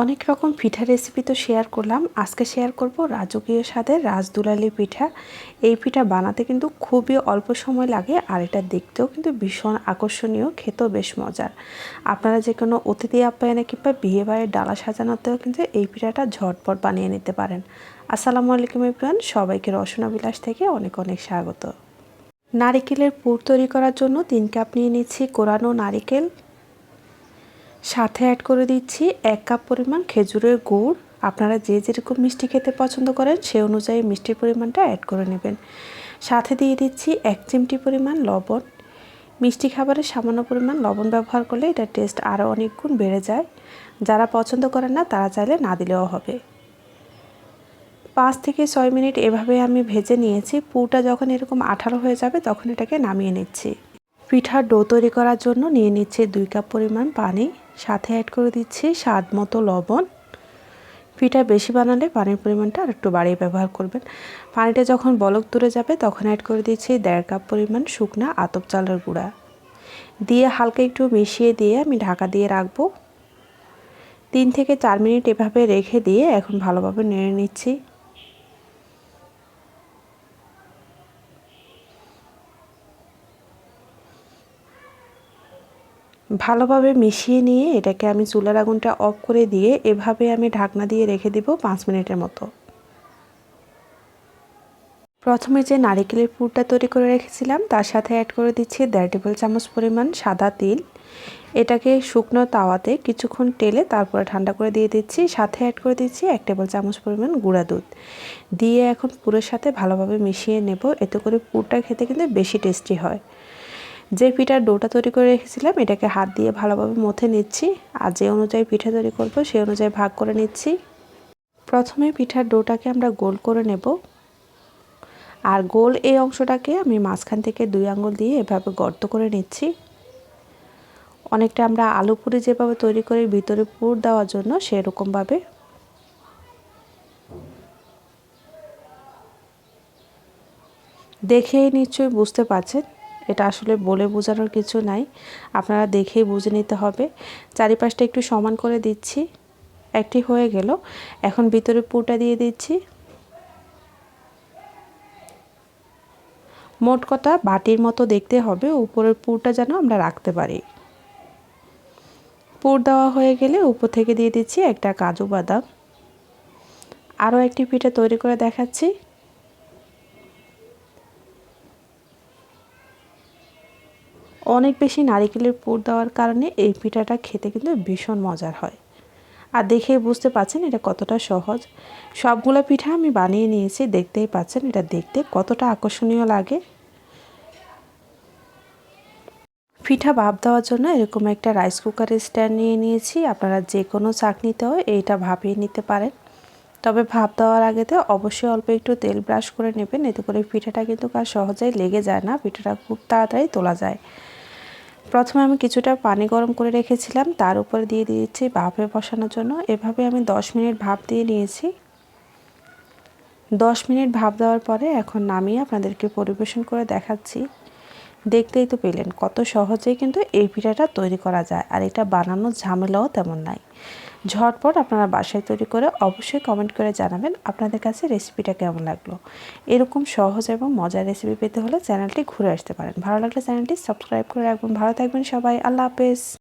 অনেক রকম পিঠা রেসিপি তো শেয়ার করলাম। আজকে শেয়ার করব রাজকীয় স্বাদের রাজদুলালি পিঠা। এই পিঠা বানাতে কিন্তু খুবই অল্প সময় লাগে আর এটা দেখতেও কিন্তু ভীষণ আকর্ষণীয়, খেতেও বেশ মজার। আপনারা যে কোনো অতিথি আপ্যায়নে কিংবা বিয়েবাড়ির ডালা সাজানোতেও কিন্তু এই পিঠাটা ঝটপট বানিয়ে নিতে পারেন। আসসালামু আলাইকুম ইব্রান সবাইকে রসনা বিলাস থেকে অনেক অনেক স্বাগত। নারিকেলের পুর তৈরি করার জন্য তিন কাপ নিয়ে নিচ্ছি কোরানো নারিকেল। সাথে অ্যাড করে দিচ্ছি এক কাপ পরিমাণ খেজুরের গুড়। আপনারা যে যেরকম মিষ্টি খেতে পছন্দ করেন, সে অনুযায়ী মিষ্টির পরিমাণটা অ্যাড করে নেবেন। সাথে দিয়ে দিচ্ছি এক চিমটি পরিমাণ লবণ। মিষ্টি খাবারে সামান্য পরিমাণ লবণ ব্যবহার করলে এটা টেস্ট আরও অনেক গুণ বেড়ে যায়। যারা পছন্দ করেন না, তারা চাইলে না দিলেও হবে। পাঁচ থেকে ছয় মিনিট এভাবে আমি ভেজে নিয়েছি। পুরটা যখন এরকম আঠারো হয়ে যাবে, তখন এটাকে নামিয়ে নিচ্ছি। পিঠার ডো তৈরি করার জন্য নিয়ে নিচ্ছে দুই কাপ পরিমাণ পানি। সাথে অ্যাড করে দিচ্ছি স্বাদ মতো লবণ। পিঠা বেশি বানালে পানির পরিমাণটা আর একটু বাড়িয়ে ব্যবহার করবেন। পানিটা যখন বলক দূরে যাবে, তখন অ্যাড করে দিচ্ছি দেড় কাপ পরিমাণ শুকনা আতপ চালের গুঁড়া। দিয়ে হালকা একটু মিশিয়ে দিয়ে আমি ঢাকা দিয়ে রাখব। তিন থেকে চার মিনিট এভাবে রেখে দিয়ে এখন ভালোভাবে নেড়ে নিচ্ছি। ভালোভাবে মিশিয়ে নিয়ে এটাকে আমি চুলার আগুনটা অফ করে দিয়ে এভাবে আমি ঢাকনা দিয়ে রেখে দিব পাঁচ মিনিটের মতো। প্রথমে যে নারিকেলের পুরটা তৈরি করে রেখেছিলাম, তার সাথে অ্যাড করে দিচ্ছি দেড় টেবিল চামচ পরিমাণ সাদা তিল। এটাকে শুকনো তাওয়াতে কিছুক্ষণ টেলে তারপরে ঠান্ডা করে দিয়ে দিচ্ছি। সাথে অ্যাড করে দিচ্ছি এক টেবিল চামচ পরিমাণ গুঁড়া দুধ। দিয়ে এখন পুরের সাথে ভালোভাবে মিশিয়ে নেব, এতে করে পুরটা খেতে কিন্তু বেশি টেস্টি হয়। যে পিঠার ডোটা তৈরি করে রেখেছিলাম, এটাকে হাত দিয়ে ভালোভাবে মথে নিচ্ছি। আর যে অনুযায়ী পিঠা তৈরি করব সেই অনুযায়ী ভাগ করে নিচ্ছি। প্রথমে পিঠার ডোটাকে আমরা গোল করে নেব। আর গোল এই অংশটাকে আমি মাঝখান থেকে দুই আঙুল দিয়ে এভাবে গর্ত করে নিচ্ছি। অনেকটা আমরা আলু পুরি যেভাবে তৈরি করি, ভিতরে পুর দেওয়ার জন্য সেরকমভাবে। দেখেই নিশ্চয়ই বুঝতে পারছেন এটা আসলে বলে বোঝানোর কিছু নাই। আপনারা দেখেই বুঝে নিতে হবে। চারিপাশটা একটু সমান করে দিচ্ছি। একটি হয়ে গেল। এখন ভিতরে পুরটা দিয়ে দিচ্ছি। মোট কথা বাটির মতো দেখতে হবে। উপরের পুরটা যেন আমরা রাখতে পারি। পুর দেওয়া হয়ে গেলে উপর থেকে দিয়ে দিচ্ছি একটা কাজু বাদাম। আরও একটি পিঠে তৈরি করে দেখাচ্ছি। অনেক বেশি নারিকেলের পুর দেওয়ার কারণে এই পিঠাটা খেতে কিন্তু ভীষণ মজার হয়। আর দেখেই বুঝতে পাচ্ছেন এটা কতটা সহজ। সবগুলো পিঠা আমি বানিয়ে নিয়েছি, দেখতেই পাচ্ছেন এটা দেখতে কতটা আকর্ষণীয় লাগে। পিঠা ভাপ দেওয়ার জন্য এরকম একটা রাইস কুকারের স্ট্যান্ড নিয়ে নিয়েছি। আপনারা যে কোনো চাকনিতেও এইটা ভাপিয়ে নিতে পারেন। তবে ভাপ দেওয়ার আগেতে অবশ্যই অল্প একটু তেল ব্রাশ করে নেবেন, এতে করে পিঠাটা কিন্তু কার সহজেই লেগে যায় না, পিঠাটা খুব তাড়াতাড়ি তোলা যায়। প্রথমে আমি কিছুটা পানি গরম করে রেখেছিলাম, তার উপরে দিয়ে দিয়েছি ভাপে বসানোর জন্য। এভাবে আমি 10 মিনিট ভাপ দিয়ে নিয়েছি। 10 মিনিট ভাপ দেওয়ার পরে এখন নামিয়ে আপনাদেরকে পরিবেশন করে দেখাচ্ছি। দেখতেই তো পেলেন কত সহজেই কিন্তু এই পিঠাটা তৈরি করা যায়, আর এটা বানানোর ঝামেলাও তেমন নাই। ঝটপট আপনারা বাসায় তৈরি করে অবশ্যই কমেন্ট করে জানাবেন আপনাদের কাছে রেসিপিটা কেমন লাগল। এরকম সহজ এবং মজার রেসিপি পেতে হলে চ্যানেলটি ঘুরে আসতে পারেন। ভালো লাগলে চ্যানেলটি সাবস্ক্রাইব করে রাখবেন। ভালো থাকবেন সবাই। আল্লাহ হাফেজ।